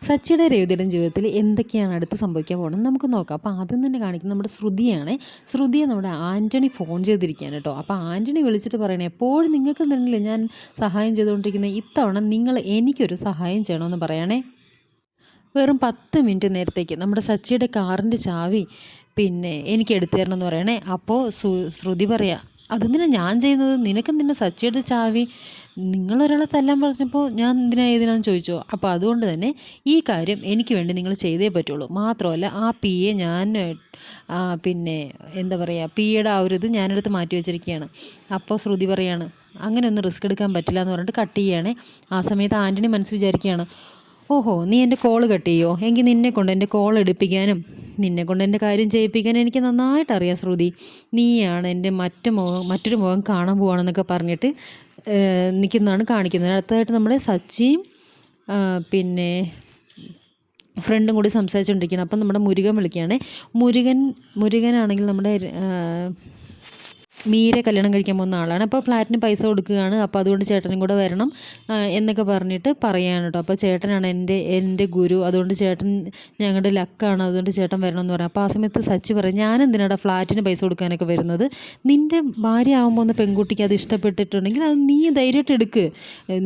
സച്ചിയുടെ രവിതയുടെ ജീവിതത്തിൽ എന്തൊക്കെയാണ് അടുത്ത് സംഭവിക്കാൻ പോകുന്നത്? നമുക്ക് നോക്കാം. അപ്പോൾ ആദ്യം തന്നെ കാണിക്കുന്നത് നമ്മുടെ ശ്രുതിയാണ്. ശ്രുതിയെ നമ്മുടെ ആന്റണി ഫോൺ ചെയ്തിരിക്കുകയാണ് കേട്ടോ. അപ്പോൾ ആന്റണി വിളിച്ചിട്ട് പറയണേ എപ്പോഴും നിങ്ങൾക്ക് തന്നെയല്ലേ ഞാൻ സഹായം ചെയ്തുകൊണ്ടിരിക്കുന്നത്? ഇത്തവണ നിങ്ങൾ എനിക്കൊരു സഹായം ചെയ്യണമെന്ന് പറയണേ. വെറും പത്ത് മിനിറ്റ് നേരത്തേക്ക് നമ്മുടെ സച്ചിയുടെ കാറിന്റെ ചാവി പിന്നെ എനിക്ക് എടുത്തു തരണം എന്ന് പറയണേ അപ്പോൾ ശ്രുതി പറയാ അതെന്തിനാ ഞാൻ ചെയ്യുന്നത് നിനക്ക് നിന്നെ സച്ചിയുടെ ചാവി? നിങ്ങളൊരാളെ തല്ലാൻ പറഞ്ഞപ്പോൾ ഞാൻ എന്തിനാ ഏതിനാന്ന് ചോദിച്ചോ? അപ്പോൾ അതുകൊണ്ട് തന്നെ ഈ കാര്യം എനിക്ക് വേണ്ടി നിങ്ങൾ ചെയ്തേ പറ്റുള്ളൂ. മാത്രമല്ല ആ പി എ ഞാൻ പിന്നെ എന്താ പറയുക പി എയുടെ ആ ഒരു ഇത് ഞാനെടുത്ത് മാറ്റി വെച്ചിരിക്കുകയാണ്. അപ്പോൾ ശ്രുതി പറയാണ് അങ്ങനെ ഒന്നും റിസ്ക് എടുക്കാൻ പറ്റില്ല എന്ന് പറഞ്ഞിട്ട് കട്ട് ചെയ്യുകയാണ് ആ സമയത്ത് ആന്റണി മനസ്സ് വിചാരിക്കുകയാണ് ഓഹോ നീ എന്റെ കോൾ ചെയ്യോ? എങ്കിൽ നിന്നെ കൊണ്ട് എന്റെ കോൾ എടുപ്പിക്കാനും നിന്നെ കൊണ്ട് എന്റെ കാര്യം ചെയ്യിപ്പിക്കാനും എനിക്ക് നന്നായിട്ട് അറിയാം ശ്രുതി. നീയാണ് എന്റെ മറ്റു മുഖം മറ്റൊരു മുഖം കാണാൻ പോവാണെന്നൊക്കെ പറഞ്ഞിട്ട് നിൽക്കുന്നതാണ് കാണിക്കുന്നത്. അടുത്തതായിട്ട് നമ്മുടെ സച്ചിയും പിന്നെ ഫ്രണ്ടും കൂടി സംസാരിച്ചുകൊണ്ടിരിക്കുകയാണ് അപ്പം നമ്മുടെ മുരുകൻ വിളിക്കുകയാണ്. മുരുകൻ മുരുകനാണെങ്കിൽ നമ്മുടെ മീരെ കല്യാണം കഴിക്കാൻ പോകുന്ന ആളാണ്. അപ്പോൾ ഫ്ലാറ്റിന് പൈസ കൊടുക്കുകയാണ്. അപ്പോൾ അതുകൊണ്ട് ചേട്ടനും കൂടെ വരണം എന്നൊക്കെ പറഞ്ഞിട്ട് പറയാണ് കേട്ടോ. അപ്പോൾ ചേട്ടനാണ് എന്റെ എന്റെ ഗുരു. അതുകൊണ്ട് ചേട്ടൻ ഞങ്ങളുടെ ലക്കാണ്. അതുകൊണ്ട് ചേട്ടൻ വരണം എന്ന് പറയാം. അപ്പോൾ ആ സമയത്ത് സച്ചി പറയും ഞാൻ എന്തിനാടാ ഫ്ലാറ്റിന് പൈസ കൊടുക്കാനൊക്കെ വരുന്നത്? നിന്റെ ഭാര്യ ആകുമ്പോൾ ഒന്ന് പെൺകുട്ടിക്ക് അത് ഇഷ്ടപ്പെട്ടിട്ടുണ്ടെങ്കിൽ അത് നീ ധൈര്യമായിട്ട് എടുക്ക്.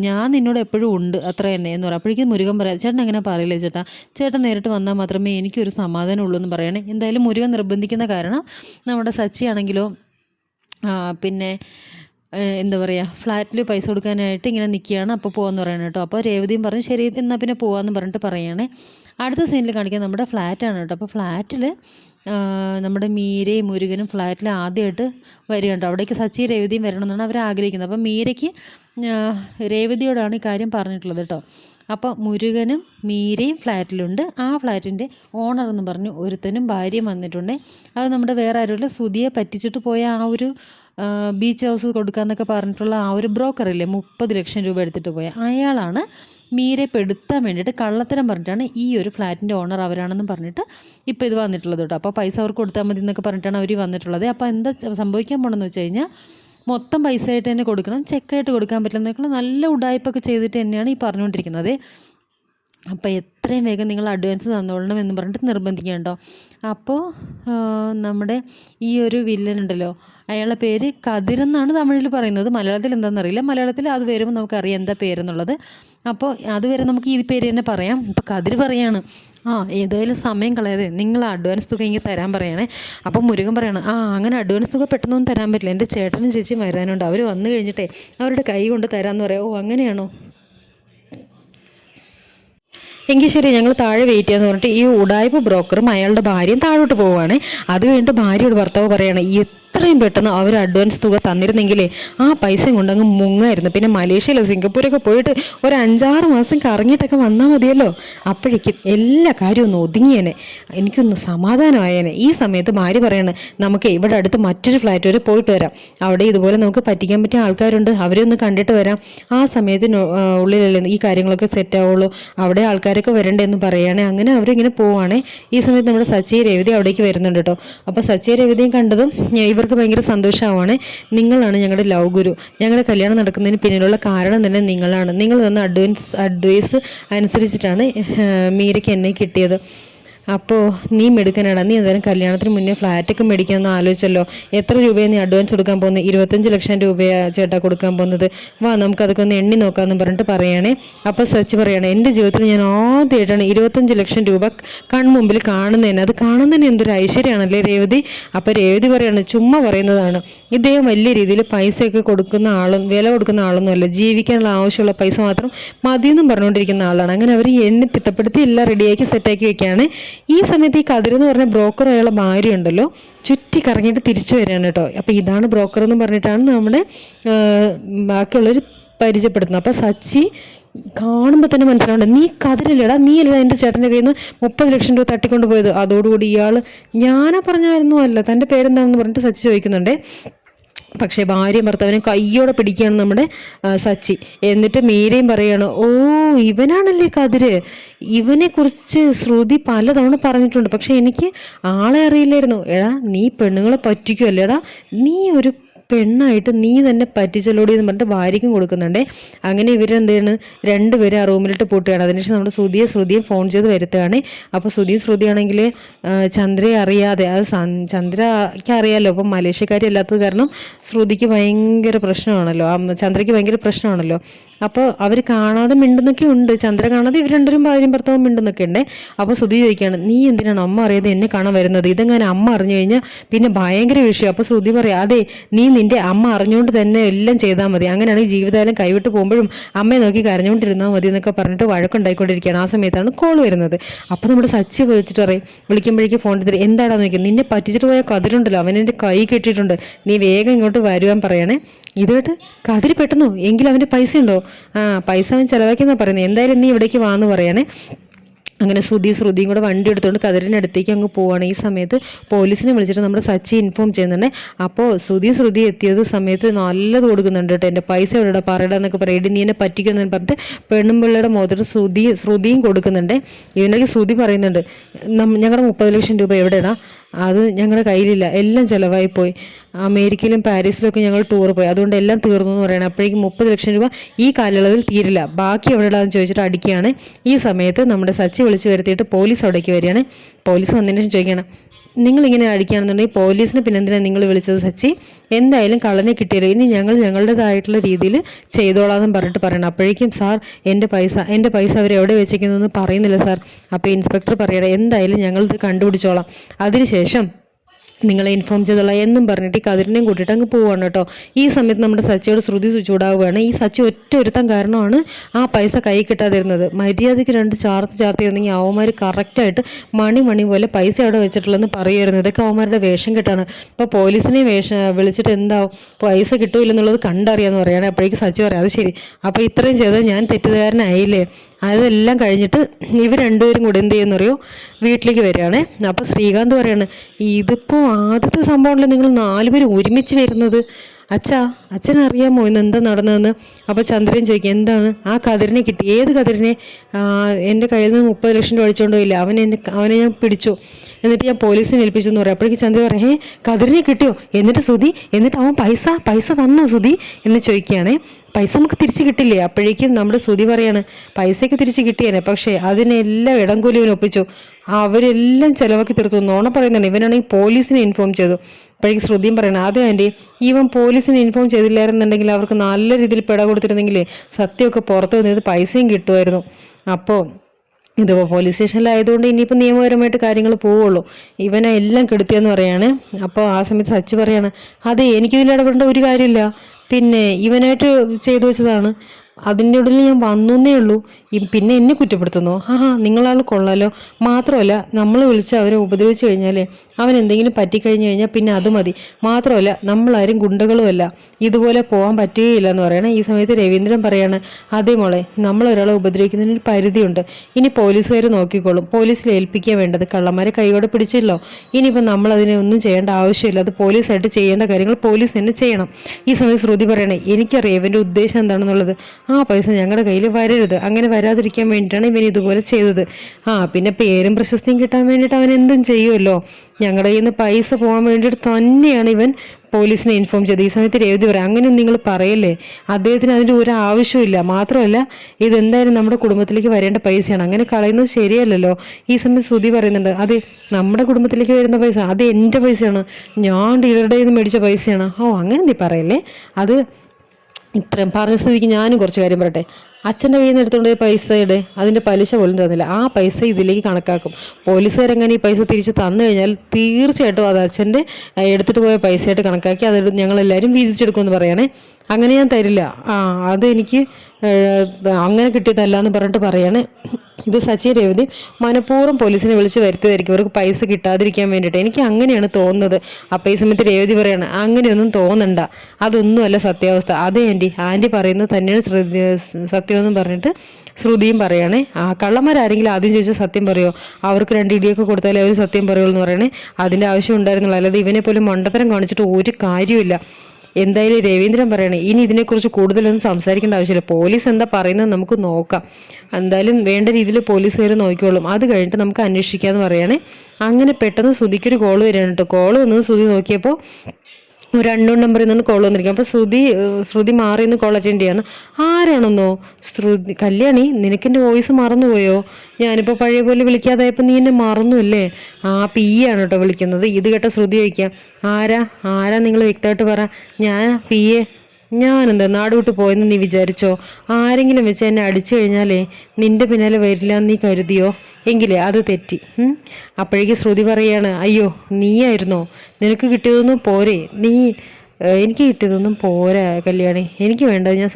ഞാൻ നിന്നോട് എപ്പോഴും ഉണ്ട് അത്ര തന്നെ എന്ന് പറയാം. അപ്പോഴേക്കും മുരുകൻ പറയാം ചേട്ടൻ അങ്ങനെ പറയില്ലേ ചേട്ടാ? ചേട്ടൻ നേരിട്ട് വന്നാൽ മാത്രമേ എനിക്കൊരു സമാധാനമുള്ളൂ എന്ന് പറയണേ. എന്തായാലും മുരുകൻ നിർബന്ധിക്കുന്ന കാരണം നമ്മുടെ സച്ചി ആണെങ്കിലോ പിന്നെ എന്താ പറയുക ഫ്ലാറ്റിൽ പൈസ കൊടുക്കാനായിട്ട് ഇങ്ങനെ നിൽക്കുകയാണ് അപ്പോൾ പോകാമെന്ന് പറയണം കേട്ടോ. അപ്പോൾ രേവതിയും പറഞ്ഞു ശരി എന്നാൽ പിന്നെ പോകാമെന്ന് പറഞ്ഞിട്ട് പറയുകയാണ് അടുത്ത സീനിൽ കാണിക്കാൻ നമ്മുടെ ഫ്ലാറ്റാണ് കേട്ടോ. അപ്പോൾ ഫ്ലാറ്റിൽ നമ്മുടെ മീരയും മുരുകനും ഫ്ലാറ്റിൽ ആദ്യമായിട്ട് വരികയുണ്ട്. അവിടേക്ക് സച്ചി രേവതിയും വരണം എന്നാണ് അവർ ആഗ്രഹിക്കുന്നത്. അപ്പം മീരയ്ക്ക് രേവതിയോടാണ് ഈ കാര്യം പറഞ്ഞിട്ടുള്ളത് കേട്ടോ. അപ്പോൾ മുരുകനും മീരയും ഫ്ലാറ്റിലുണ്ട് ആ ഫ്ലാറ്റിന്റെ ഓണർ എന്ന് പറഞ്ഞു ഒരുത്തനും ഭാര്യയും വന്നിട്ടുണ്ട്. അത് നമ്മുടെ വേറെ ആരുമില്ല സുതിയെ പറ്റിച്ചിട്ട് പോയ ആ ഒരു ബീച്ച് ഹൗസ് കൊടുക്കാന്നൊക്കെ പറഞ്ഞിട്ടുള്ള ആ ഒരു ബ്രോക്കറില്ലേ മുപ്പത് ലക്ഷം രൂപ എടുത്തിട്ട് പോയ അയാളാണ് മീരെ പെടുത്താൻ വേണ്ടിയിട്ട് കള്ളത്തരം പറഞ്ഞിട്ടാണ് ഈ ഒരു ഫ്ലാറ്റിന്റെ ഓണർ അവരാണെന്ന് പറഞ്ഞിട്ട് ഇപ്പോൾ ഇത് വന്നിട്ടുള്ളത് കേട്ടോ. അപ്പോൾ പൈസ അവർക്ക് കൊടുത്താൽ മതി എന്നൊക്കെ പറഞ്ഞിട്ടാണ് അവർ വന്നിട്ടുള്ളത്. അപ്പോൾ എന്താ സംഭവിക്കാൻ പോകണമെന്ന് വെച്ച് കഴിഞ്ഞാൽ മൊത്തം പൈസ ആയിട്ട് തന്നെ കൊടുക്കണം. ചെക്കായിട്ട് കൊടുക്കാൻ പറ്റില്ല എന്നൊക്കെ നല്ല ഉടായ്പൊക്കെ ചെയ്തിട്ട് തന്നെയാണ് ഈ പറഞ്ഞുകൊണ്ടിരിക്കുന്നത്. അപ്പോൾ എത്രയും വേഗം നിങ്ങൾ അഡ്വാൻസ് തന്നോളണം എന്ന് പറഞ്ഞിട്ട് നിർബന്ധിക്കണ്ടോ അപ്പോൾ നമ്മുടെ ഈ ഒരു വില്ലൻ ഉണ്ടല്ലോ അയാളുടെ പേര് കതിരെന്നാണ് തമിഴിൽ പറയുന്നത്. മലയാളത്തിൽ എന്താണെന്നറിയില്ല. മലയാളത്തിൽ അത് വരുമ്പോൾ നമുക്കറിയാം എന്താ പേരെന്നുള്ളത്. അപ്പോൾ അതുവരെ നമുക്ക് ഈ പേര് തന്നെ പറയാം. ഇപ്പോൾ കതിർ പറയാണ് ആ ഏതായാലും സമയം കളയാതെ നിങ്ങൾ അഡ്വാൻസ് തുക ഇങ്ങനെ തരാൻ പറയണേ. അപ്പോൾ മുരുകൻ പറയണം ആ അങ്ങനെ അഡ്വാൻസ് തുക പെട്ടെന്നൊന്നും തരാൻ പറ്റില്ല. എന്റെ ചേട്ടനും ചേച്ചിയും വരാനുണ്ട്. അവർ വന്നു കഴിഞ്ഞിട്ടേ അവരുടെ കൈ കൊണ്ട് തരാമെന്ന് പറയാം. ഓ അങ്ങനെയാണോ? എങ്കിൽ ശരി ഞങ്ങൾ താഴെ വെയിറ്റ് ചെയ്യാന്ന് പറഞ്ഞിട്ട് ഈ ഉടായ്പ ബ്രോക്കറും അയാളുടെ ഭാര്യയും താഴോട്ട് പോവുകയാണ് അത് കഴിഞ്ഞിട്ട് ഭാര്യയോട് ഭർത്താവ് പറയാണ് എത്രയും പെട്ടെന്ന് അവർ അഡ്വാൻസ് തുക തന്നിരുന്നെങ്കിലേ ആ പൈസ കൊണ്ടങ്ങ് മുങ്ങായിരുന്നു. പിന്നെ മലേഷ്യയിലോ സിംഗപ്പൂരൊക്കെ പോയിട്ട് ഒരു അഞ്ചാറ് മാസം കറങ്ങിയിട്ടൊക്കെ വന്നാൽ മതിയല്ലോ. അപ്പോഴേക്കും എല്ലാ കാര്യവും ഒന്ന് ഒതുങ്ങിയേനെ. എനിക്കൊന്ന് സമാധാനമായേനെ. ഈ സമയത്ത് ഭാര്യ പറയാണ് നമുക്ക് ഇവിടെ അടുത്ത് മറ്റൊരു ഫ്ലാറ്റ് വരെ പോയിട്ട് വരാം. അവിടെ ഇതുപോലെ നമുക്ക് പറ്റിക്കാൻ പറ്റിയ ആൾക്കാരുണ്ട്. അവരെ ഒന്ന് കണ്ടിട്ട് വരാം. ആ സമയത്തിന് ഉള്ളിലല്ലേ ഈ കാര്യങ്ങളൊക്കെ സെറ്റ് ആവുള്ളൂ. അവിടെ ആൾക്കാരൊക്കെ വരണ്ടേ എന്ന് പറയുകയാണെ അങ്ങനെ അവരിങ്ങനെ പോവുകയാണെ ഈ സമയത്ത് നമ്മുടെ സച്ചി രേവതി അവിടേക്ക് വരുന്നുണ്ട് കേട്ടോ. അപ്പോൾ സച്ചി രേവതിയും കണ്ടതും ഞ- ഇവർക്ക് ഭയങ്കര സന്തോഷമാവാണ് നിങ്ങളാണ് ഞങ്ങളുടെ ലവ് ഗുരു. ഞങ്ങളുടെ കല്യാണം നടക്കുന്നതിന് പിന്നിലുള്ള കാരണം തന്നെ നിങ്ങളാണ്. നിങ്ങൾ തന്ന അഡ്വാൻസ് അഡ്വൈസ് അനുസരിച്ചിട്ടാണ് മീരയ്ക്ക് എന്നെ കിട്ടിയത്. അപ്പോൾ നീ മെടുക്കനാടാ. നീ എന്തായാലും കല്യാണത്തിന് മുന്നേ ഫ്ലാറ്റൊക്കെ മേടിക്കാമെന്ന് ആലോചിച്ചല്ലോ. എത്ര രൂപയാണ് നീ അഡ്വാൻസ് കൊടുക്കാൻ പോകുന്നത്? ഇരുപത്തഞ്ച് ലക്ഷം രൂപയാ ചേട്ടാ കൊടുക്കാൻ പോകുന്നത്. വാ നമുക്കതൊക്കെ ഒന്ന് എണ്ണി നോക്കാമെന്ന് പറഞ്ഞിട്ട് പറയുകയാണേ അപ്പോൾ സച്ച് പറയണേ എന്റെ ജീവിതത്തിൽ ഞാൻ ആദ്യമായിട്ടാണ് ഇരുപത്തഞ്ച് ലക്ഷം രൂപ കൺമുമ്പിൽ കാണുന്നതിന്. അത് കാണുന്നതിന് എന്തൊരു ഐശ്വര്യമാണല്ലേ രേവതി? അപ്പോൾ രേവതി പറയാണ് ചുമ്മാ പറയുന്നതാണ്. ഇദ്ദേഹം വലിയ രീതിയിൽ പൈസയൊക്കെ കൊടുക്കുന്ന ആളും വില കൊടുക്കുന്ന ആളൊന്നുമല്ല ജീവിക്കാനുള്ള ആവശ്യമുള്ള പൈസ മാത്രം മതിയെന്നും പറഞ്ഞുകൊണ്ടിരിക്കുന്ന ആളാണ്. അങ്ങനെ അവർ എണ്ണി തിട്ടപ്പെടുത്തി എല്ലാം റെഡിയാക്കി സെറ്റാക്കി വെക്കുകയാണ്. ഈ സമയത്ത് ഈ കതിർ എന്ന് പറഞ്ഞ ബ്രോക്കർ അയാളെ ഭാര്യ ഉണ്ടല്ലോ ചുറ്റി കറങ്ങിയിട്ട് തിരിച്ചു വരികയാണ് കേട്ടോ. അപ്പോൾ ഇതാണ് ബ്രോക്കർ എന്ന് പറഞ്ഞിട്ടാണ് നമ്മുടെ ബാക്കിയുള്ളവർ പരിചയപ്പെടുത്തുന്നത്. അപ്പോൾ സച്ചി കാണുമ്പോൾ തന്നെ മനസ്സിലാവുന്നുണ്ട് നീ കതിരല്ലേടാ നീ അല്ലടാ എന്റെ ചേട്ടന്റെ കയ്യിൽ നിന്ന് മുപ്പത് ലക്ഷം രൂപ തട്ടിക്കൊണ്ട് പോയത് അതോടുകൂടി ഇയാൾ ഞാനാ പറഞ്ഞായിരുന്നു അല്ല തന്റെ പേരെന്താണെന്ന് പറഞ്ഞിട്ട് സച്ചി ചോദിക്കുന്നുണ്ട്. പക്ഷേ ഭാര്യയും ഭർത്താവിനും കയ്യോടെ പിടിക്കുകയാണ് നമ്മുടെ സച്ചി. എന്നിട്ട് മീരയും പറയാണ് ഓ ഇവനാണല്ലേ കതിര്? ഇവനെക്കുറിച്ച് ശ്രുതി പലതവണ പറഞ്ഞിട്ടുണ്ട്. പക്ഷേ എനിക്ക് ആളെ അറിയില്ലായിരുന്നു. എടാ നീ പെണ്ണുങ്ങളെ പറ്റിക്കുമല്ലേടാ നീ ഒരു പെണ്ണായിട്ട് നീ തന്നെ പറ്റിച്ചല്ലോടി എന്ന് പറഞ്ഞിട്ട് ഭാര്യയ്ക്കും കൊടുക്കുന്നുണ്ട്. അങ്ങനെ ഇവരെന്താണ് രണ്ടുപേരും ആ റൂമിലിട്ട് പൂട്ടുകയാണ്. അതിനുശേഷം നമ്മുടെ ശ്രുതിയെ ശ്രുതിയും ഫോൺ ചെയ്ത് വരുത്തുകയാണ്. അപ്പോൾ ശ്രുതിയും ശ്രുതിയാണെങ്കിൽ ചന്ദ്രയെ അറിയാതെ അത് ചന്ദ്രയ്ക്ക് അറിയാമല്ലോ അപ്പം മലേഷ്യക്കാരി അല്ലാത്തത് കാരണം ശ്രുതിക്ക് ഭയങ്കര പ്രശ്നമാണല്ലോ. ചന്ദ്രയ്ക്ക് ഭയങ്കര പ്രശ്നമാണല്ലോ. അപ്പോൾ അവർ കാണാതെ മിണ്ടുന്നൊക്കെ ഉണ്ട്. ചന്ദ്ര കാണാതെ ഇവർ രണ്ടുപേരും ഭാര്യയും ഭർത്താവും മിണ്ടുന്നൊക്കെ ഉണ്ട്. അപ്പോൾ ശ്രുതി ചോദിക്കുകയാണ് നീ എന്തിനാണ് അമ്മ അറിയാതെ എന്നെ കാണാൻ വരുന്നത്? ഇതെങ്ങനെ അമ്മ അറിഞ്ഞു കഴിഞ്ഞാൽ പിന്നെ ഭയങ്കര വിഷയം. അപ്പോൾ ശ്രുതി പറയാം അതെ നീ നിന്റെ അമ്മ അറിഞ്ഞുകൊണ്ട് തന്നെ എല്ലാം ചെയ്താൽ മതി. അങ്ങനെയാണെങ്കിൽ ജീവിതകാലം കൈവിട്ട് പോകുമ്പോഴും അമ്മയെ നോക്കി കരഞ്ഞുകൊണ്ടിരുന്നാൽ മതി എന്നൊക്കെ പറഞ്ഞിട്ട് വഴക്കുണ്ടായിക്കൊണ്ടിരിക്കുകയാണ് ആ സമയത്താണ് കോൾ വരുന്നത്. അപ്പോൾ നമ്മുടെ സച്ചി വിളിച്ചിട്ട് പറയും വിളിക്കുമ്പോഴേക്കും ഫോൺ എടുത്തിട്ട് എന്താണെന്ന് നോക്കി നിന്നെ പറ്റിച്ചിട്ട് പോയ കതിരുണ്ടല്ലോ അവൻ എന്റെ കൈ കെട്ടിയിട്ടുണ്ട്. നീ വേഗം ഇങ്ങോട്ട് വരുവാൻ പറയണേ. ഇത് കതിരി പെട്ടെന്നോ എങ്കിലും അവന്റെ പൈസ ഉണ്ടോ ആ പൈസ അവൻ ചിലവാക്കിയെന്നാണ് പറയുന്നത് എന്തായാലും നീ ഇവിടേക്ക് വാന്ന് പറയണേ. അങ്ങനെ ശ്രുതി ശ്രുതിയും കൂടെ വണ്ടി എടുത്തുകൊണ്ട് കതിരിന്റെ അടുത്തേക്ക് അങ്ങ് പോവാണ്. ഈ സമയത്ത് പോലീസിനെ വിളിച്ചിട്ട് നമ്മുടെ സച്ചി ഇൻഫോം ചെയ്യുന്നുണ്ട്. അപ്പോൾ ശ്രുതി ശ്രുതി എത്തിയത് സമയത്ത് നല്ലത് കൊടുക്കുന്നുണ്ട് കേട്ടോ. എന്റെ പൈസ എവിടെ പറയട എന്നൊക്കെ പറയും. "എടി, നീ എന്നെ പറ്റിക്കുന്നു പറഞ്ഞിട്ട് പെണ്ണും പിള്ളയുടെ മുതൽ ശ്രുതി ശ്രുതിയും കൊടുക്കുന്നുണ്ട്. ഇതിനിടയ്ക്ക് ശ്രുതി പറയുന്നുണ്ട് "നം- ഞങ്ങളുടെ മുപ്പത് ലക്ഷം രൂപ എവിടെയാ അത് ഞങ്ങളുടെ കയ്യിലില്ല. എല്ലാം ചിലവായി പോയി. അമേരിക്കയിലും പാരീസിലും ഒക്കെ ഞങ്ങൾ ടൂർ പോയി. അതുകൊണ്ട് എല്ലാം തീർന്നു എന്ന് പറയണം. അപ്പോഴേക്കും മുപ്പത് ലക്ഷം രൂപ ഈ കാലയളവിൽ തീരില്ല. ബാക്കി എവിടെ ഉള്ളതെന്ന് ചോദിച്ചിട്ട് അടിക്കുകയാണ്. ഈ സമയത്ത് നമ്മുടെ സച്ചി വിളിച്ചു വരുത്തിയിട്ട് പോലീസ് അവിടേക്ക് വരികയാണ്. പോലീസ് വന്നതിന് ശേഷം ചോദിക്കുകയാണ് നിങ്ങളിങ്ങനെ അടിക്കുകയാണെന്നുണ്ടെങ്കിൽ പോലീസിന് പിന്നെ എന്തിനാണ് നിങ്ങൾ വിളിച്ചത് സച്ചി? എന്തായാലും കള്ളനെ കിട്ടിയല്ലോ. ഇനി ഞങ്ങൾ ഞങ്ങളുടേതായിട്ടുള്ള രീതിയിൽ ചെയ്തോളാമെന്ന് പറഞ്ഞിട്ട് പറയണം. അപ്പോഴേക്കും സാർ എന്റെ പൈസ എന്റെ പൈസ അവർ എവിടെ വെച്ചേക്കുന്നതെന്ന് പറയുന്നില്ല സാർ. അപ്പോൾ ഇൻസ്പെക്ടർ പറയണം എന്തായാലും ഞങ്ങളിത് കണ്ടുപിടിച്ചോളാം. അതിനുശേഷം നിങ്ങളെ ഇൻഫോം ചെയ്തോളാം എന്നും പറഞ്ഞിട്ട് ഈ കതിരിനെയും കൂട്ടിയിട്ട് അങ്ങ് പോവാണ് കേട്ടോ. ഈ സമയത്ത് നമ്മുടെ സച്ചിയോട് ശ്രുതി ചൂടാവുകയാണ് ഈ സച്ചി ഒറ്റ ഒരുത്തം കാരണമാണ് ആ പൈസ കൈ കിട്ടാതിരുന്നത്. മര്യാദയ്ക്ക് രണ്ട് ചാർത്ത് ചാർത്തിയിരുന്നെങ്കിൽ അവന്മാർ കറക്റ്റായിട്ട് മണി മണി പോലെ പൈസ അവിടെ വെച്ചിട്ടുള്ളതെന്ന് പറയുമായിരുന്നു. ഇതൊക്കെ അവന്മാരുടെ വേഷം കെട്ടാണ്. ഇപ്പോൾ പോലീസിനെ വേഷം വിളിച്ചിട്ട് എന്താവും പൈസ കിട്ടൂലെന്നുള്ളത് കണ്ടറിയാമെന്ന് പറയുകയാണ് അപ്പോഴേക്കും സച്ചി പറയാം അത് ശരി. അപ്പോൾ ഇത്രയും ചെയ്താൽ ഞാൻ തെറ്റുകാരനായില്ലേ അതെല്ലാം കഴിഞ്ഞിട്ട് ഇവർ രണ്ടുപേരും കൂടെ എന്ത് ചെയ്യുന്നറിയോ വീട്ടിലേക്ക് വരികയാണ്. അപ്പോൾ ശ്രീകാന്ത് പറയാണ് ഇതിപ്പോൾ ആദ്യത്തെ സംഭവമല്ലേ നിങ്ങൾ നാലുപേരും ഒരുമിച്ച് വരുന്നത്. അച്ഛാ അച്ഛനറിയാമോ ഇന്ന് എന്താ നടന്നതെന്ന്? അപ്പോൾ ചന്ദ്രൻ ചോദിക്കും എന്താണ്? ആ കതിരിനെ കിട്ടി. ഏത് കതിരിനെ? എന്റെ കയ്യിൽ നിന്ന് മുപ്പത് ലക്ഷം രൂപ അടിച്ചുകൊണ്ടോ ഇല്ല എന്നെ അവനെ ഞാൻ പിടിച്ചു. എന്നിട്ട് ഞാൻ പോലീസിനെ ഏൽപ്പിച്ചെന്ന് പറയും. അപ്പോഴേക്ക് ചന്ദ്ര പറയും കതിരിനെ കിട്ടിയോ? എന്നിട്ട് സുധി എന്നിട്ട് അവൻ പൈസ പൈസ തന്നോ സുധി? എന്ന് ചോദിക്കുകയാണേ. പൈസ നമുക്ക് തിരിച്ചു കിട്ടില്ലേ? അപ്പോഴേക്കും നമ്മുടെ സുധി പറയാണ് പൈസയ്ക്ക് തിരിച്ച് കിട്ടിയേനെ. പക്ഷേ അതിനെല്ലാം ഇടം കൂലിവിനെ ഒപ്പിച്ചു. അവരെല്ലാം ചിലവാക്കി തീർത്തു. നോണ പറയുന്നുണ്ട്. ഇവനാണെങ്കിൽ പോലീസിനെ ഇൻഫോം ചെയ്തു. അപ്പോഴേക്കും ശ്രുതിയും പറയണം അതെ ആന്റി ഇവൻ പോലീസിനെ ഇൻഫോം ചെയ്തില്ലായിരുന്നുണ്ടെങ്കിൽ അവർക്ക് നല്ല രീതിയിൽ പിട കൊടുത്തിരുന്നെങ്കിൽ സത്യമൊക്കെ പുറത്തു വന്നത് പൈസയും കിട്ടുമായിരുന്നു. അപ്പോൾ ഇതിപ്പോൾ പോലീസ് സ്റ്റേഷനിലായതുകൊണ്ട് ഇനിയിപ്പോൾ നിയമപരമായിട്ട് കാര്യങ്ങൾ പോവുള്ളൂ. ഇവനെ എല്ലാം കെടുത്തിയെന്ന് പറയാണ്. അപ്പോൾ ആ സമയത്ത് സച്ച് പറയാണ് അതെ എനിക്കിതിൽ ഇടപെടേണ്ട ഒരു കാര്യമില്ല. പിന്നെ ഇവനായിട്ട് ചെയ്തു വെച്ചതാണ്. അതിന്റെ ഉള്ളിൽ ഞാൻ വന്നേ ഉള്ളൂ. പിന്നെ എന്നെ കുറ്റപ്പെടുത്തുന്നു? ആഹാ നിങ്ങളാൾ കൊള്ളാലോ. മാത്രമല്ല നമ്മൾ വിളിച്ച് അവരെ ഉപദ്രവിച്ചു കഴിഞ്ഞാൽ അവൻ എന്തെങ്കിലും പറ്റിക്കഴിഞ്ഞു കഴിഞ്ഞാൽ പിന്നെ അത് മതി. മാത്രമല്ല നമ്മളാരും ഗുണ്ടകളുമല്ല. ഇതുപോലെ പോകാൻ പറ്റുകയില്ല എന്ന് പറയണേ. ഈ സമയത്ത് രവീന്ദ്രൻ പറയാണ് അതേ മോളെ നമ്മൾ ഒരാളെ ഉപദ്രവിക്കുന്നതിന് ഒരു പരിധിയുണ്ട്. ഇനി പോലീസുകാർ നോക്കിക്കോളും. പോലീസിൽ ഏൽപ്പിക്കാൻ വേണ്ടത്. കള്ളന്മാരെ കൈയോടെ പിടിച്ചില്ലോ. ഇനിയിപ്പോൾ നമ്മൾ അതിനെ ഒന്നും ചെയ്യേണ്ട ആവശ്യമില്ല. അത് പോലീസായിട്ട് ചെയ്യേണ്ട കാര്യങ്ങൾ പോലീസ് തന്നെ ചെയ്യണം. ഈ സമയത്ത് ശ്രുതി പറയണേ എനിക്കറിയാം ഇവന്റെ ഉദ്ദേശം എന്താണെന്നുള്ളത്. ആ പൈസ ഞങ്ങളുടെ കയ്യിൽ വരരുത്. അങ്ങനെ വരാതിരിക്കാൻ വേണ്ടിയിട്ടാണ് ഇവൻ ഇതുപോലെ ചെയ്തത്. ആ പിന്നെ പേരും പ്രശസ്തിയും കിട്ടാൻ വേണ്ടിയിട്ട് അവൻ എന്തും ചെയ്യുമല്ലോ ഞങ്ങളുടെ കയ്യിൽ നിന്ന് പൈസ പോകാൻ വേണ്ടിയിട്ട് തന്നെയാണ് ഇവൻ പോലീസിനെ ഇൻഫോം ചെയ്തത്. ഈ സമയത്ത് രേവതി പറയാം അങ്ങനെയൊന്നും നിങ്ങൾ പറയല്ലേ? അദ്ദേഹത്തിന് അതിന്റെ ഒരു ആവശ്യമില്ല മാത്രമല്ല ഇതെന്തായാലും നമ്മുടെ കുടുംബത്തിലേക്ക് വരേണ്ട പൈസയാണ്. അങ്ങനെ കളയുന്നത് ശരിയല്ലല്ലോ. ഈ സമയത്ത് ശ്രുതി പറയുന്നുണ്ട് അതെ നമ്മുടെ കുടുംബത്തിലേക്ക് വരുന്ന പൈസ. അത് എന്റെ പൈസയാണ്. ഞാൻ ഡീലറുടെ നിന്ന് മേടിച്ച പൈസയാണ്. ഓ അങ്ങനെ നീ പറയല്ലേ? അത് ഇത്രയും പറഞ്ഞ സ്ഥിതിക്ക് ഞാനും കുറച്ച് കാര്യം പറയട്ടെ. അച്ഛന്റെ കയ്യിൽ നിന്ന് എടുത്തുകൊണ്ട് പൈസയുടെ അതിന്റെ പലിശ പോലും തന്നില്ല. ആ പൈസ ഇതിലേക്ക് കണക്കാക്കും. പോലീസുകാരെങ്ങനെ ഈ പൈസ തിരിച്ച് തന്നു കഴിഞ്ഞാൽ തീർച്ചയായിട്ടും അത് അച്ഛന്റെ എടുത്തിട്ട് പോയ പൈസയായിട്ട് കണക്കാക്കി അത് ഞങ്ങളെല്ലാവരും വീതിച്ചെടുക്കുമെന്ന് പറയണേ. അങ്ങനെ ഞാൻ തരില്ല. ആ അത് എനിക്ക് ഏഹ്, അങ്ങനെ കിട്ടിയതല്ല എന്ന് പറഞ്ഞിട്ട് പറയാണ്. ഇത് സച്ചി രേവതി മനഃപൂർവം പോലീസിനെ വിളിച്ച് വരുത്തിയതായിരിക്കും. അവർക്ക് പൈസ കിട്ടാതിരിക്കാൻ വേണ്ടിയിട്ട്. എനിക്ക് അങ്ങനെയാണ് തോന്നുന്നത്. അപ്പോൾ ഈ സമയത്ത് രേവതി പറയാണ് അങ്ങനെയൊന്നും തോന്നണ്ട. അതൊന്നുമല്ല സത്യാവസ്ഥ. അതെ ആന്റി ആന്റി പറയുന്നത് തന്നെയാണ് ശ്രുതി സത്യമെന്നും പറഞ്ഞിട്ട് ശ്രുതിയും പറയണേ. ആ കള്ളന്മാരാരെങ്കിലും ആദ്യം ചോദിച്ചാൽ സത്യം പറയുമോ അവർക്ക് രണ്ട് ഇടിയൊക്കെ കൊടുത്താലേ അവർ സത്യം പറയുള്ളൂ എന്ന് പറയണേ. അതിന്റെ ആവശ്യം ഉണ്ടായിരുന്നുള്ളൂ. അല്ലാതെ ഇവനെ പോലും മണ്ടത്തരം കാണിച്ചിട്ട് ഒരു കാര്യമില്ല എന്തായാലും രവീന്ദ്രൻ പറയണേ ഇനി ഇതിനെക്കുറിച്ച് കൂടുതലൊന്നും സംസാരിക്കേണ്ട ആവശ്യമില്ല. പോലീസ് എന്താ പറയുന്നത് നമുക്ക് നോക്കാം. എന്തായാലും വേണ്ട രീതിയിൽ പോലീസുകാർ നോക്കിക്കോളും. അത് കഴിഞ്ഞിട്ട് നമുക്ക് അന്വേഷിക്കാമെന്ന് പറയുകയാണെ അങ്ങനെ പെട്ടെന്ന് സുധിക്കൊരു കോൾ വരികയാണ് കേട്ടോ. കോൾ വന്നത് സുധി നോക്കിയപ്പോൾ ഒരു അണ്ണൂൺ നമ്പറിൽ നിന്ന് കോൾ വന്നിരിക്കും അപ്പോൾ ശ്രുതി ശ്രുതി മാറി നിന്ന് കോൾ അറ്റൻഡ് ചെയ്യാന്ന് ആരാണെന്നോ? ശ്രുതി കല്യാണി നിനക്കെന്റെ വോയിസ് മറന്നുപോയോ? ഞാനിപ്പോൾ പഴയ പോലെ വിളിക്കാതായപ്പോൾ നീ എന്നെ മറന്നു അല്ലേ ആ പി ആണ് കേട്ടോ വിളിക്കുന്നത്. ഇത് കേട്ട ശ്രുതി ചോദിക്കുക ആരാ? ആരാ? നിങ്ങൾ വ്യക്തമായിട്ട് പറ. ഞാൻ പി എ ഞാനെന്താ നാട് വിട്ട് പോയെന്ന് നീ വിചാരിച്ചോ? ആരെങ്കിലും വെച്ച് എന്നെ അടിച്ചു കഴിഞ്ഞാലേ നിന്റെ പിന്നാലെ വരില്ല നീ കരുതിയോ? എങ്കിലേ അത് തെറ്റി. അപ്പോഴേക്ക് ശ്രുതി പറയാണ് അയ്യോ നീയായിരുന്നോ? നിനക്ക് കിട്ടിയതൊന്നും പോരെ. നീ എനിക്ക് കിട്ടിയതൊന്നും പോരാ കല്യാണി. എനിക്ക് വേണ്ടത് ഞാൻ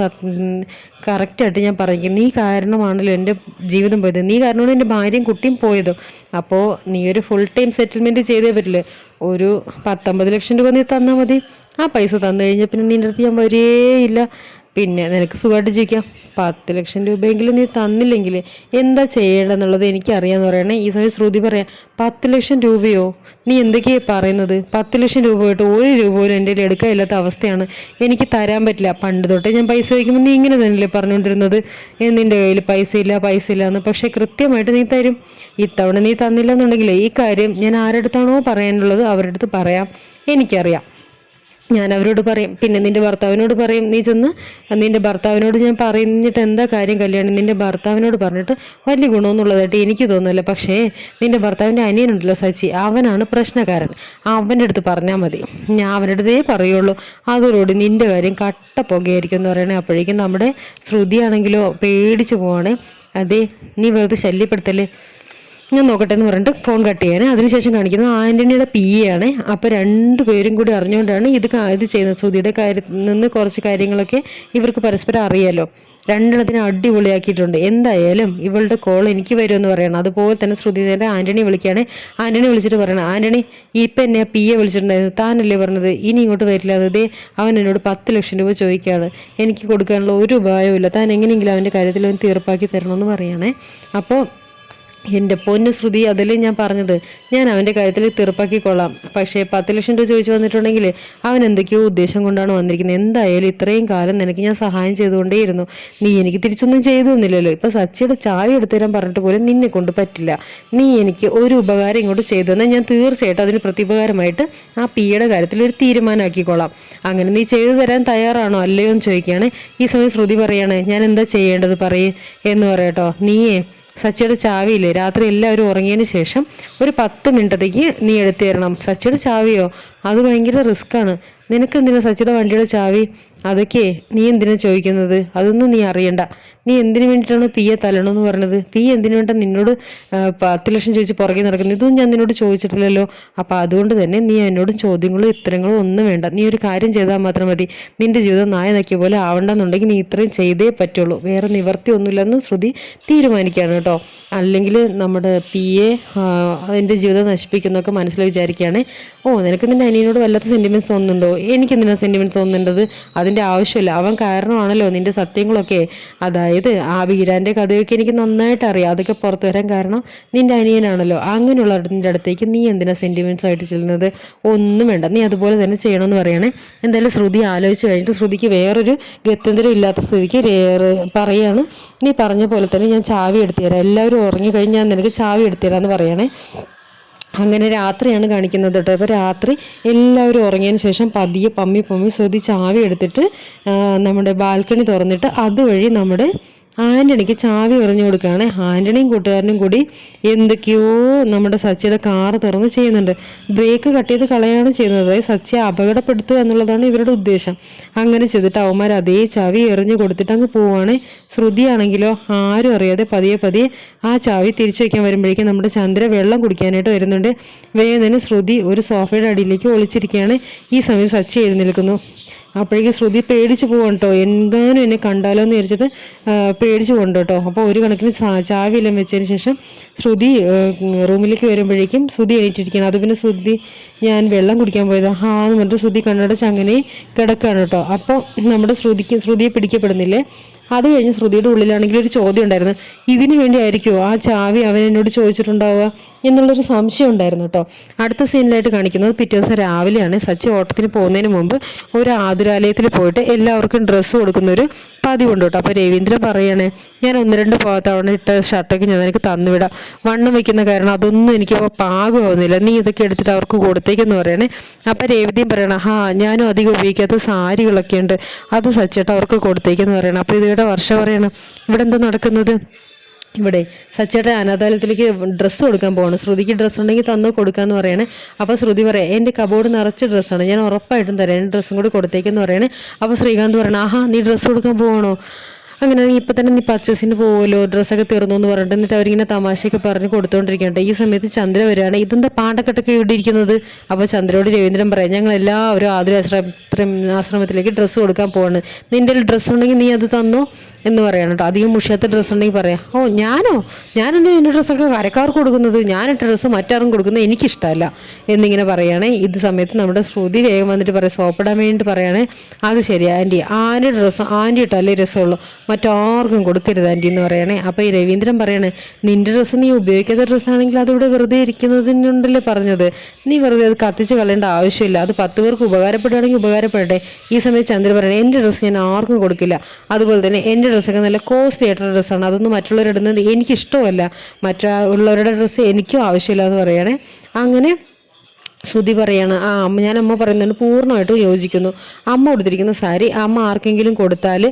കറക്റ്റായിട്ട് ഞാൻ പറയും നീ കാരണമാണല്ലോ എന്റെ ജീവിതം പോയത്. നീ കാരണമാണ് എന്റെ ഭാര്യയും കുട്ടിയും പോയത്. അപ്പോൾ നീ ഒരു ഫുൾ ടൈം സെറ്റിൽമെന്റ് ചെയ്തേ പറ്റില്ലേ? ഒരു പത്തൊമ്പത് ലക്ഷം രൂപ നീ തന്നാൽ മതി. ആ പൈസ തന്നു കഴിഞ്ഞാൽ പിന്നെ നിന്റെ അടുത്ത് ഞാൻ വരികയില്ല പിന്നെ നിനക്ക് സുഖമായിട്ട് ജീവിക്കാം. പത്ത് ലക്ഷം രൂപയെങ്കിലും നീ തന്നില്ലെങ്കിൽ എന്താ ചെയ്യേണ്ടതെന്നുള്ളത് എനിക്കറിയാമെന്ന് പറയണേ. ഈ സമയം ശ്രുതി പറയാം പത്ത് ലക്ഷം രൂപയോ? നീ എന്തൊക്കെയാണ് പറയുന്നത്? പത്ത് ലക്ഷം രൂപ പോയിട്ട് ഒരു രൂപ പോലും എന്റെ കയ്യിൽ എടുക്കാനില്ലാത്ത അവസ്ഥയാണ്. എനിക്ക് തരാൻ പറ്റില്ല. പണ്ട് തൊട്ടേ ഞാൻ പൈസ ചോദിക്കുമ്പോൾ നീ ഇങ്ങനെ തന്നെയല്ലേ പറഞ്ഞുകൊണ്ടിരുന്നത്? "ഏ, നിന്റെ കയ്യിൽ പൈസ ഇല്ല പൈസ ഇല്ല എന്ന്. പക്ഷേ കൃത്യമായിട്ട് നീ തരും. ഇത്തവണ നീ തന്നില്ല എന്നുണ്ടെങ്കിൽ ഈ കാര്യം ഞാൻ ആരുടെ അടുത്താണോ പറയാനുള്ളത് അവരുടെ അടുത്ത് പറയാം. എനിക്കറിയാം. ഞാൻ അവരോട് പറയും പിന്നെ നിന്റെ ഭർത്താവിനോട് പറയും നീ ചെന്ന് നിന്റെ ഭർത്താവിനോട് ഞാൻ പറഞ്ഞിട്ട് എന്താ കാര്യം കല്യാണം? നിന്റെ ഭർത്താവിനോട് പറഞ്ഞിട്ട് വലിയ ഗുണമൊന്നുള്ളതായിട്ട് എനിക്ക് തോന്നുന്നില്ല. പക്ഷേ നിന്റെ ഭർത്താവിന്റെ അനിയനുണ്ടല്ലോ സച്ചി അവനാണ് പ്രശ്നക്കാരൻ. അവന്റെ അടുത്ത് പറഞ്ഞാൽ മതി. ഞാൻ അവന്റെ അടുത്തേ പറയുള്ളൂ. അതോടുകൂടി നിന്റെ കാര്യം കട്ട പുകയായിരിക്കും എന്ന് പറയണേ. അപ്പോഴേക്കും നമ്മുടെ ശ്രുതിയാണെങ്കിലോ പേടിച്ചു പോവാണ്. അതെ നീ വെറുതെ ശല്യപ്പെടുത്തല്ലേ? ഞാൻ നോക്കട്ടെ എന്ന് പറഞ്ഞിട്ട് ഫോൺ കട്ട് ചെയ്യാൻ അതിനുശേഷം കാണിക്കുന്നത് ആന്റണിയുടെ പി എ ആണ്. അപ്പോൾ രണ്ടുപേരും കൂടി അറിഞ്ഞുകൊണ്ടാണ് ഇത് ഇത് ചെയ്യുന്നത്. സുധിയുടെ കാര്യത്തിൽ നിന്ന് കുറച്ച് കാര്യങ്ങളൊക്കെ ഇവർക്ക് പരസ്പരം അറിയാലോ. രണ്ടെണ്ണത്തിനെ അടിപൊളിയാക്കിയിട്ടുണ്ട്. എന്തായാലും ഇവളുടെ കോൾ എനിക്ക് വരുമെന്ന് പറയണം. അതുപോലെ തന്നെ ശ്രുതി നേരെ ആന്റണി വിളിക്കുകയാണ്. ആന്റണി വിളിച്ചിട്ട് പറയണം ആന്റണി ഇപ്പം എന്നെ പി എ വിളിച്ചിട്ടുണ്ടായിരുന്നു. താനല്ലേ പറഞ്ഞത്? ഇനി ഇങ്ങോട്ട് വരില്ല. അതേ അവൻ എന്നോട് പത്ത് ലക്ഷം രൂപ ചോദിക്കുകയാണ്. എനിക്ക് കൊടുക്കാനുള്ള ഒരു ഉപായവും താൻ എങ്ങനെയെങ്കിലും അവന്റെ കാര്യത്തിൽ അവൻ തീർപ്പാക്കി തരണമെന്ന് പറയണേ. അപ്പോൾ എന്റെ പൊന്നു ശ്രുതി അതല്ലേ ഞാൻ പറഞ്ഞത് ഞാൻ അവന്റെ കാര്യത്തിൽ തീർപ്പാക്കിക്കൊള്ളാം. പക്ഷേ പത്ത് ലക്ഷം രൂപ ചോദിച്ചു വന്നിട്ടുണ്ടെങ്കിൽ അവൻ എന്തൊക്കെയോ ഉദ്ദേശം കൊണ്ടാണ് വന്നിരിക്കുന്നത്. എന്തായാലും ഇത്രയും കാലം നിനക്ക് ഞാൻ സഹായം ചെയ്തുകൊണ്ടേയിരുന്നു. നീ എനിക്ക് തിരിച്ചൊന്നും ചെയ്തു തന്നില്ലല്ലോ. ഇപ്പം സച്ചിയുടെ ചാവി എടുത്തു തരാൻ പറഞ്ഞിട്ട് പോലും നിന്നെ കൊണ്ട് പറ്റില്ല. നീ എനിക്ക് ഒരു ഉപകാരം ഇങ്ങോട്ട് ചെയ്തു തന്നാൽ ഞാൻ തീർച്ചയായിട്ടും അതിന് പ്രത്യുപകാരമായിട്ട് ആ പിയുടെ കാര്യത്തിൽ ഒരു തീരുമാനമാക്കിക്കൊള്ളാം. അങ്ങനെ നീ ചെയ്തു തരാൻ തയ്യാറാണോ അല്ലയോ എന്ന് ചോദിക്കുകയാണ്. ഈ സമയം ശ്രുതി പറയുകയാണ് ഞാൻ എന്താ ചെയ്യേണ്ടത് പറയേ എന്ന് പറയട്ടോ നീയേ സച്ചിയുടെ ചാവിയില്ലേ രാത്രി എല്ലാവരും ഉറങ്ങിയതിന് ശേഷം ഒരു പത്ത് മിനിറ്റത്തേക്ക് നീ എടുത്തു തരണം സച്ചിയുടെ ചാവിയോ? അത് ഭയങ്കര റിസ്ക്കാണ് നിനക്ക് എന്തിനാ സച്ചിയുടെ വണ്ടിയുടെ ചാവി? അതൊക്കെ നീ എന്തിനാ ചോദിക്കുന്നത്? അതൊന്നും നീ അറിയണ്ട. നീ എന്തിനു വേണ്ടിയിട്ടാണ് പിയെ തല്ലണമെന്ന് പറഞ്ഞത്? പി എന്തിനു വേണ്ട നിന്നോട് പത്ത് ലക്ഷം ചോദിച്ച് പുറകെ നടക്കുന്നത്? ഇതൊന്നും ഞാൻ നിന്നോട് ചോദിച്ചിട്ടില്ലല്ലോ. അപ്പോൾ അതുകൊണ്ട് തന്നെ നീ എന്നോട് ചോദ്യങ്ങളോ ഉത്തരങ്ങളോ ഒന്നും വേണ്ട. നീ ഒരു കാര്യം ചെയ്താൽ മാത്രം മതി. നിന്റെ ജീവിതം നായ നക്കിയ പോലെ ആവണ്ടെന്നുണ്ടെങ്കിൽ നീ ഇത്രയും ചെയ്തേ പറ്റുള്ളൂ. വേറെ നിവർത്തി ഒന്നുമില്ലെന്ന് ശ്രുതി തീരുമാനിക്കുകയാണ് കേട്ടോ. അല്ലെങ്കിൽ നമ്മുടെ പി എ എന്റെ ജീവിതം നശിപ്പിക്കുന്നൊക്കെ മനസ്സിൽ വിചാരിക്കുകയാണ്. ഓ നിനക്ക് നിന്റെ അനിയനോട് വല്ലാത്ത സെന്റിമെന്റ്സ് തോന്നുന്നുണ്ടോ? എനിക്ക് എന്തിനാണ് സെന്റിമെന്റ്സ് തോന്നുന്നുണ്ടത് അതിന്റെ ആവശ്യമില്ല. അവൻ കാരണമാണല്ലോ നിന്റെ സത്യങ്ങളൊക്കെ. അതായത് ആ വീരാന്റെ കഥയൊക്കെ എനിക്ക് നന്നായിട്ട് അറിയാം. അതൊക്കെ പുറത്തു വരാൻ കാരണം നിന്റെ അനിയനാണല്ലോ. അങ്ങനെയുള്ളവരുടെ അടുത്തേക്ക് നീ എന്തിനാ സെന്റിമെന്റ്സ് ആയിട്ട് ചെല്ലുന്നത്? ഒന്നും വേണ്ട. നീ അതുപോലെ തന്നെ ചെയ്യണമെന്ന് പറയണേ. എന്തായാലും ശ്രുതി ആലോചിച്ച് കഴിഞ്ഞിട്ട് ശ്രുതിക്ക് വേറൊരു ഗത്യന്തരം ഇല്ലാത്ത സ്ഥിതിക്ക് പറയാണ്. നീ പറഞ്ഞ പോലെ തന്നെ ഞാൻ ചാവി എടുത്തു തരാം. എല്ലാവരും ഉറങ്ങിക്കഴിഞ്ഞ് ഞാൻ നിനക്ക് ചാവി എടുത്തു തരാമെന്ന് പറയണേ. അങ്ങനെ രാത്രിയാണ് കാണിക്കുന്നത് കേട്ടോ. അപ്പോൾ രാത്രി എല്ലാവരും ഉറങ്ങിയതിന് ശേഷം പതിയെ പമ്മി പമ്മി ശ്രദ്ധിച്ച് ചാവി എടുത്തിട്ട് നമ്മുടെ ബാൽക്കണി തുറന്നിട്ട് അതുവഴി നമ്മുടെ ആന്റണിക്ക് ചാവി എറിഞ്ഞു കൊടുക്കുകയാണ്. ആന്റണിയും കൂട്ടുകാരനും കൂടി എന്തൊക്കെയോ നമ്മുടെ സച്ചിയുടെ കാറ് തുറന്ന് ചെയ്യുന്നുണ്ട്. ബ്രേക്ക് കട്ട് ചെയ്ത് കളയാണ് ചെയ്യുന്നത്. അതായത് സച്ചിയെ അപകടപ്പെടുത്തുക എന്നുള്ളതാണ് ഇവരുടെ ഉദ്ദേശം. അങ്ങനെ ചെയ്തിട്ട് അവന്മാർ അതേ ചാവി എറിഞ്ഞു കൊടുത്തിട്ട് അങ്ങ് പോവുകയാണ്. ശ്രുതിയാണെങ്കിലോ ആരും അറിയാതെ പതിയെ പതിയെ ആ ചാവി തിരിച്ചു വയ്ക്കാൻ വരുമ്പോഴേക്കും നമ്മുടെ ചന്ദ്ര വെള്ളം കുടിക്കാനായിട്ട് വരുന്നുണ്ട്. തന്നെ ശ്രുതി ഒരു സോഫയുടെ അടിയിലേക്ക് ഒളിച്ചിരിക്കുകയാണ്. ഈ സമയം സച്ചി എഴുന്നേൽക്കുന്നു. അപ്പോഴേക്കും ശ്രുതി പേടിച്ചു പോകും കേട്ടോ എങ്ങാനും എന്നെ കണ്ടാലോ എന്ന് വിചാരിച്ചിട്ട് പേടിച്ചു പോകണ്ട കേട്ടോ അപ്പോൾ ഒരു കണക്കിന് ചാവിയെല്ലാം വെച്ചതിന് ശേഷം ശ്രുതി റൂമിലേക്ക് വരുമ്പോഴേക്കും ശ്രുതി എണീറ്റിരിക്കുകയാണ്. അത് പിന്നെ ശ്രുതി ഞാൻ വെള്ളം കുടിക്കാൻ പോയത്. ഹാ എന്ന് പറഞ്ഞിട്ട് ശ്രുതി കണ്ണടച്ച് അങ്ങനെ കിടക്കുകയാണ് കേട്ടോ അപ്പോൾ നമ്മുടെ ശ്രുതിക്ക് ശ്രുതിയെ പിടിക്കപ്പെടുന്നില്ലേ? അത് കഴിഞ്ഞ് ശ്രുതിയുടെ ഉള്ളിലാണെങ്കിൽ ഒരു ചോദ്യം ഉണ്ടായിരുന്നു. ഇതിനു വേണ്ടി ആയിരിക്കുമോ ആ ചാവി അവൻ എന്നോട് ചോദിച്ചിട്ടുണ്ടാവുക എന്നുള്ളൊരു സംശയം ഉണ്ടായിരുന്നു കേട്ടോ. അടുത്ത സീനിലായിട്ട് കാണിക്കുന്നത് പിറ്റേ ദിവസം രാവിലെയാണ്. സച്ചി ഓട്ടത്തിന് പോകുന്നതിന് മുമ്പ് ഒരു ആതുരാലയത്തിൽ പോയിട്ട് എല്ലാവർക്കും ഡ്രസ്സ് കൊടുക്കുന്ന ഒരു പതിവുണ്ട് കേട്ടോ. അപ്പോൾ രവീന്ദ്രൻ പറയാണ് ഞാൻ ഒന്ന് രണ്ട് തവണ ഇട്ട ഷർട്ടൊക്കെ ഞാൻ എനിക്ക് തന്നുവിടാം. വണ്ണം വയ്ക്കുന്ന കാരണം അതൊന്നും എനിക്ക് പാകമാവുന്നില്ല നീ ഇതൊക്കെ എടുത്തിട്ട് അവർക്ക് കൊടുത്തേക്കെന്ന് പറയണേ. അപ്പോൾ രേവതിയും പറയണം ഹാ ഞാനും അധികം ഉപയോഗിക്കാത്ത സാരികളൊക്കെ ഉണ്ട്. അത് സച്ചേട്ട അവർക്ക് കൊടുത്തേക്കെന്ന് പറയണം. അപ്പോൾ ഇതിവിടെ വർഷ പറയണം. ഇവിടെ എന്താ നടക്കുന്നത്? ഇവിടെ സച്ചയുടെ അനാഥാലയത്തിലേക്ക് ഡ്രസ്സ് കൊടുക്കാൻ പോകണം ശ്രുതിക്ക് ഡ്രസ്സ് ഉണ്ടെങ്കിൽ തന്നോ കൊടുക്കാന്ന് പറയണേ. അപ്പോൾ ശ്രുതി പറയാം എന്റെ കബോർഡ് നിറച്ച ഡ്രസ്സാണ്. ഞാൻ ഉറപ്പായിട്ടും തരാം. എന്റെ ഡ്രസ്സും കൂടി കൊടുത്തേക്കെന്ന് പറയണേ. അപ്പോൾ ശ്രീകാന്ത് പറയണം ആഹാ നീ ഡ്രസ്സ് കൊടുക്കാൻ പോകണോ അങ്ങനെ ഇപ്പം തന്നെ നീ പർച്ചേസിന് പോകുമല്ലോ ഡ്രസ്സൊക്കെ തീർന്നു എന്ന് പറഞ്ഞിട്ട് എന്നിട്ട് അവരിങ്ങനെ തമാശയൊക്കെ പറഞ്ഞ് കൊടുത്തോണ്ടിരിക്കണ്ട ഈ സമയത്ത് ചന്ദ്ര വരികയാണ്. ഇതെന്താ പാണ്ടക്കെട്ടൊക്കെ ഇവിടെ ഇരിക്കുന്നത് അപ്പോൾ ചന്ദ്രയോട് രവീന്ദ്രൻ പറയാം ഞങ്ങൾ എല്ലാവരും ആതുരാശ്രമ ആശ്രമത്തിലേക്ക് ഡ്രസ്സ് കൊടുക്കാൻ പോവാണ്. നിന്റെ ഡ്രസ്സ് ഉണ്ടെങ്കിൽ നീ അത് തന്നോ? എന്ന് പറയണം കേട്ടോ. അധികം മുഷിയാത്ത ഡ്രസ്സ് ഉണ്ടെങ്കിൽ പറയാം. ഓ ഞാനോ? ഞാനെന്താ എന്റെ ഡ്രസ്സൊക്കെ കരക്കാർക്ക് കൊടുക്കുന്നത്? ഞാനിട്ട ഡ്രസ്സ് മറ്റാരും കൊടുക്കുന്നത് എനിക്കിഷ്ടമല്ല എന്നിങ്ങനെ പറയുകയാണേ ഇത് സമയത്ത് നമ്മുടെ ശ്രുതി വേഗം വന്നിട്ട് പറയാം സോപ്പിടാൻ വേണ്ടിയിട്ട് പറയുകയാണേ അത് ശരി ആന്റി. ആന്റെ ഡ്രസ്സ് ആന്റി ഇട്ടല്ലേ രസമുള്ളൂ മറ്റാർക്കും കൊടുക്കരുത് ആന്റി എന്ന് പറയണേ. അപ്പോൾ ഈ രവീന്ദ്രൻ പറയണേ നിന്റെ ഡ്രസ്സ് നീ ഉപയോഗിക്കാത്ത ഡ്രസ്സാണെങ്കിൽ അതിവിടെ വെറുതെ ഇരിക്കുന്നതിനുണ്ടല്ലേ പറഞ്ഞത്? നീ വെറുതെ അത് കത്തിച്ച് കളയേണ്ട ആവശ്യമില്ല. അത് പത്ത് പേർക്ക് ഉപകാരപ്പെടുകയാണെങ്കിൽ ഉപകാരപ്പെടട്ടെ. ഈ സമയത്ത് ചന്ദ്രൻ പറയണേ എന്റെ ഡ്രസ്സ് ഞാൻ ആർക്കും കൊടുക്കില്ല. അതുപോലെ തന്നെ എന്റെ ഡ്രസ്സൊക്കെ നല്ല കോസ്റ്റ്ലി ആയിട്ടുള്ള ഡ്രസ്സാണ് അതൊന്നും മറ്റുള്ളവരിടുന്നത് എനിക്കിഷ്ടമല്ല. മറ്റുള്ളവരുടെ ഡ്രസ്സ് എനിക്കും ആവശ്യമില്ല എന്ന് പറയണേ അങ്ങനെ ശ്രുതി പറയാണ് ആ അമ്മ ഞാൻ അമ്മ പറയുന്നതിന് പൂർണമായിട്ടും യോജിക്കുന്നു. അമ്മ കൊടുത്തിരിക്കുന്ന സാരി അമ്മ ആർക്കെങ്കിലും കൊടുത്താൽ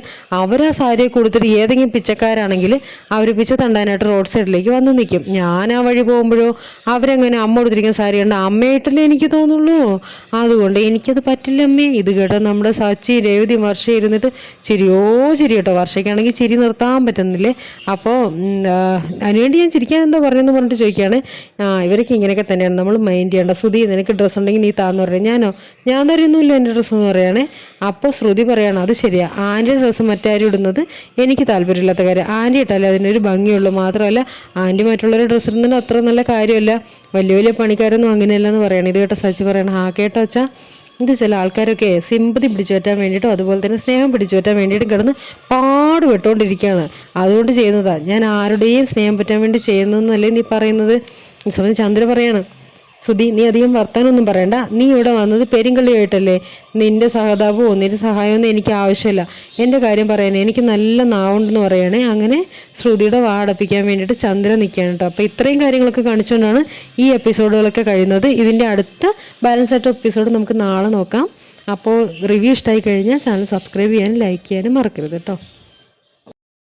അവർ ആ സാരിയെ കൊടുത്തിട്ട് ഏതെങ്കിലും പിച്ചക്കാരാണെങ്കിൽ അവർ പിച്ച തണ്ടാനായിട്ട് റോഡ് സൈഡിലേക്ക് വന്ന് നിൽക്കും ഞാൻ ആ വഴി പോകുമ്പോഴോ അവരങ്ങനെ അമ്മ കൊടുത്തിരിക്കുന്ന സാരി കണ്ട് അമ്മയായിട്ടല്ലേ എനിക്ക് തോന്നുള്ളൂ. അതുകൊണ്ട് എനിക്കത് പറ്റില്ല അമ്മേ ഇത് കേട്ടോ നമ്മുടെ സച്ചി രേവതി വർഷ ഇരുന്നിട്ട് ചിരിയോ ചിരി കേട്ടോ. വർഷയ്ക്കാണെങ്കിൽ ചിരി നിർത്താൻ പറ്റുന്നില്ലേ? അപ്പോൾ അതിനുവേണ്ടി ഞാൻ ചിരിക്കാൻ എന്താ പറഞ്ഞതെന്ന് പറഞ്ഞിട്ട് ചോദിക്കുകയാണ് ഇവരൊക്കെ ഇങ്ങനെയൊക്കെ തന്നെയാണ്. നമ്മൾ മൈൻഡ് ചെയ്യേണ്ട. സുധി നിനക്ക് ഡ്രസ്സ് ഉണ്ടെങ്കിൽ നീ താന്ന് പറയാം. ഞാനോ? ഞാൻ തരുന്നില്ല എന്റെ ഡ്രസ്സ് എന്ന് പറയുകയാണേ അപ്പോൾ ശ്രുതി പറയണം അത് ശരിയാ. ആന്റിയുടെ ഡ്രസ്സ് മറ്റാരും ഇടുന്നത് എനിക്ക് താല്പര്യമില്ലാത്ത കാര്യം. ആന്റി ഇട്ടാലേ അതിനൊരു ഭംഗിയുള്ളൂ. മാത്രമല്ല ആന്റി മറ്റുള്ളവരുടെ ഡ്രസ്സ് ഇടുന്നത് അത്ര നല്ല കാര്യമല്ല. വലിയ വലിയ പണിക്കാരൊന്നും അങ്ങനെയല്ല എന്ന് പറയണം. ഇത് കേട്ട സച്ചി പറയണം ആ കേട്ടോ അച്ഛാ. ഇത് ചില ആൾക്കാരൊക്കെ സിമ്പതി പിടിച്ചു പറ്റാൻ വേണ്ടിയിട്ടും അതുപോലെ തന്നെ സ്നേഹം പിടിച്ചു പറ്റാൻ വേണ്ടിയിട്ടും കിടന്ന് പാടുപെട്ടുകൊണ്ടിരിക്കുകയാണ് അതുകൊണ്ട് ചെയ്യുന്നതാണ് ഞാൻ ആരുടെയും സ്നേഹം പറ്റാൻ വേണ്ടി ചെയ്യുന്നതെന്നല്ലേ നീ പറയുന്നത്? ഈ സമയം ചന്ദ്ര പറയാണ് സുധി നീ അധികം വർത്താനൊന്നും പറയണ്ട. നീ ഇവിടെ വന്നത് പെരിങ്കള്ളിയായിട്ടല്ലേ നിന്റെ സഹതാപമോ നിന്റെ സഹായമൊന്നും എനിക്ക് ആവശ്യമില്ല. എന്റെ കാര്യം പറയാൻ എനിക്ക് നല്ല നാവുണ്ടെന്ന് പറയണേ. അങ്ങനെ ശ്രുതിയുടെ വാടപ്പിക്കാൻ വേണ്ടിയിട്ട് ചന്ദ്ര നിൽക്കുകയാണ് കേട്ടോ. അപ്പോൾ ഇത്രയും കാര്യങ്ങളൊക്കെ കാണിച്ചുകൊണ്ടാണ് ഈ എപ്പിസോഡുകളൊക്കെ കഴിയുന്നത്. ഇതിന്റെ അടുത്ത ബാലൻസ് ആയിട്ട് എപ്പിസോഡ് നമുക്ക് നാളെ നോക്കാം. അപ്പോൾ റിവ്യൂ ഇഷ്ടമായി കഴിഞ്ഞാൽ ചാനൽ സബ്സ്ക്രൈബ് ചെയ്യാനും ലൈക്ക് ചെയ്യാനും മറക്കരുത് കേട്ടോ.